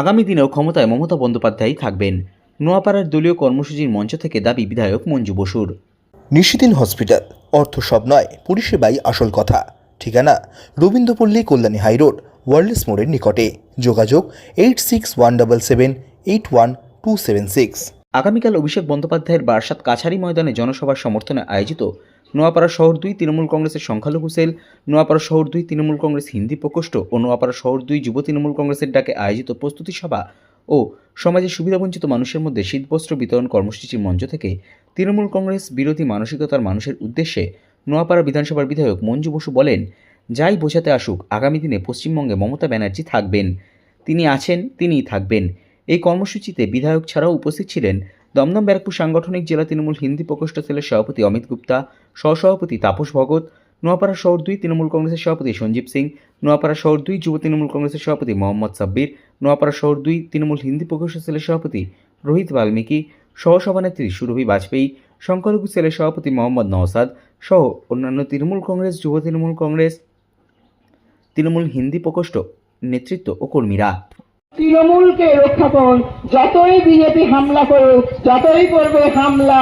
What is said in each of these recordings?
আগামী দিনেও ক্ষমতায় মমতা বন্দ্যোপাধ্যায়ই থাকবেন। নোয়াপাড়ার দলীয় কর্মসূচির মঞ্চ থেকে দাবি বিধায়ক মঞ্জু বসুর। নিশিদিন হসপিটাল অর্থ সব নয় পরিষেবাই আসল কথা। ঠিকানা রবীন্দ্রপল্লী কল্যাণী হাইরোড ওয়ার্ল্ডস মোড়ের নিকটে। যোগাযোগ eight six one double seven eight one two seven six. আগামীকাল অভিষেক বন্দ্যোপাধ্যায়ের বারাসাত কাছারি ময়দানে জনসভার সমর্থনে আয়োজিত নোয়াপাড়া শহর দুই, তৃণমূল কংগ্রেসের সংখ্যালঘু সেল, নোয়াপাড়া শহর দুই, তৃণমূল কংগ্রেস হিন্দি প্রকোষ্ঠ ও নোয়াপাড়া শহর দুই যুব তৃণমূল কংগ্রেসের ডাকে আয়োজিত প্রস্তুতি সভা ও সমাজের সুবিধাবঞ্চিত মানুষের মধ্যে শীতবস্ত্র বিতরণ কর্মসূচির মঞ্চ থেকে তৃণমূল কংগ্রেস বিরোধী মানসিকতার মানুষের উদ্দেশ্যে নোয়াপাড়া বিধানসভার বিধায়ক মঞ্জু বসু বলেন, যাই বোঝাতে আসুক, আগামী দিনে পশ্চিমবঙ্গে মমতা ব্যানার্জি থাকবেন। তিনি আছেন, তিনিই থাকবেন। এই কর্মসূচিতে বিধায়ক ছাড়াও উপস্থিত ছিলেন দমদম ব্যারাকপুর সাংগঠনিক জেলা তৃণমূল হিন্দি প্রকোষ্ঠ সেলের সভাপতি অমিত গুপ্তা, সহসভাপতি তাপস ভগত, নোয়াপাড়া শহর দুই তৃণমূল কংগ্রেসের সভাপতি সঞ্জীব সিং, নোয়াপাড়া শহর দুই যুব তৃণমূল কংগ্রেসের সভাপতি মোহাম্মদ সাব্বির, নোয়াপাড়া শহর দুই তৃণমূল হিন্দি প্রকোষ্ঠ সেলের সভাপতি রোহিত বাল্মীকি, সহসভানেত্রী সুরভি বাজপেয়ী, সংখ্যালঘু সেলের সভাপতি মোহাম্মদ নওসাদ, সহ অন্যান্য তৃণমূল কংগ্রেস, যুব তৃণমূল কংগ্রেস, তৃণমূল হিন্দি প্রকোষ্ঠ নেতৃত্ব ও কর্মীরা। তৃণমূলকে রক্ষা করুন। যতই বিজেপি হামলা করুক যতই করবে হামলা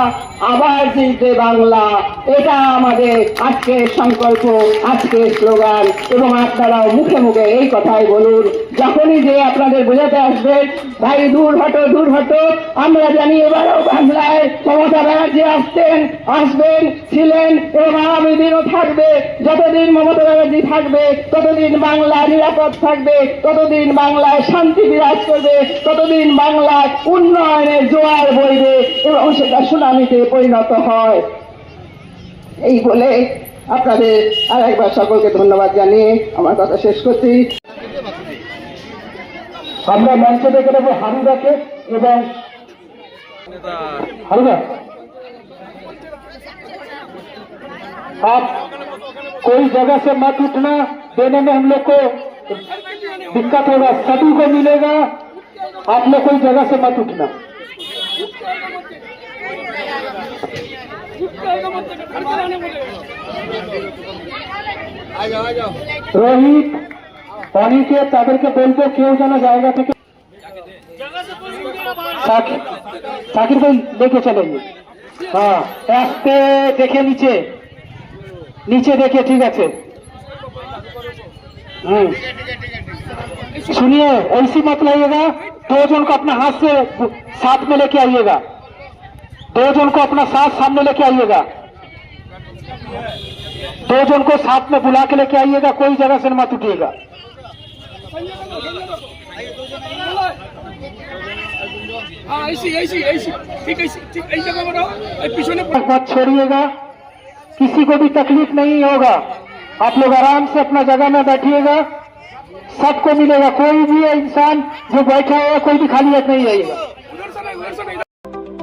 আবার জিতবে বাংলা। এটা আমাদের আজকের সংকল্প, আজকের স্লোগান। এবং আপনারাও মুখে মুখে এই কথাই বলুন, যখনই যে আপনাদের বোঝাতে আসবেন ভাই, দূর হটো দূর হটো, আমরা জানি এবারও বাংলায় মমতা ব্যানার্জি আসতেন আসবেন, ছিলেন এবং আগামী দিনও থাকবে। যতদিন মমতা ব্যানার্জি থাকবে, ততদিন বাংলা নিরাপদ থাকবে, ততদিন বাংলায় শান্তি বিরাজ করবে, ততদিন বাংলায় উন্নয়নের জোয়ার বইবে। এবং সেটা সুনামিতে পরিণত হয় এই বলে আপনাদের আর একবার সকলকে ধন্যবাদ জানিয়ে আমার কথা শেষ করছি আমরা মঞ্চে দেখে নেবো হারুদাকে এবং हारूदा आप कोई जगह से मत उठना देने में हम लोग को दिक्कत होगा सभी को मिलेगा आप लोग कोई जगह से मत उठना রোহিত অনিকে তাদেরকে বলবো কেউ যেন জায়গা থেকে साकिब साकिब भाई लेके चलेंगे हाँ रास्ते देखे नीचे नीचे देखे ठीक है हम्म सुनिए ऐसी मत लाइएगा दो जन को अपना हाथ से साथ में लेके आइएगा दो जन को अपना साथ सामने लेके आइएगा। दो जन को साथ में बुला के लेके आइएगा कोई जगह से मत उठिएगा। हाँ ऐसी ऐसी ऐसी। ठीक ऐसी ठीक ऐसी जगह बनाओ। और पीछे मत छोड़िएगा। किसी को भी तकलीफ़ नहीं होगा। आप लोग आराम से अपना जगह में बैठिएगा। सबको मिलेगा। कोई भी इंसान जो बैठा हुआ कोई भी खाली हाथ नहीं रहेगा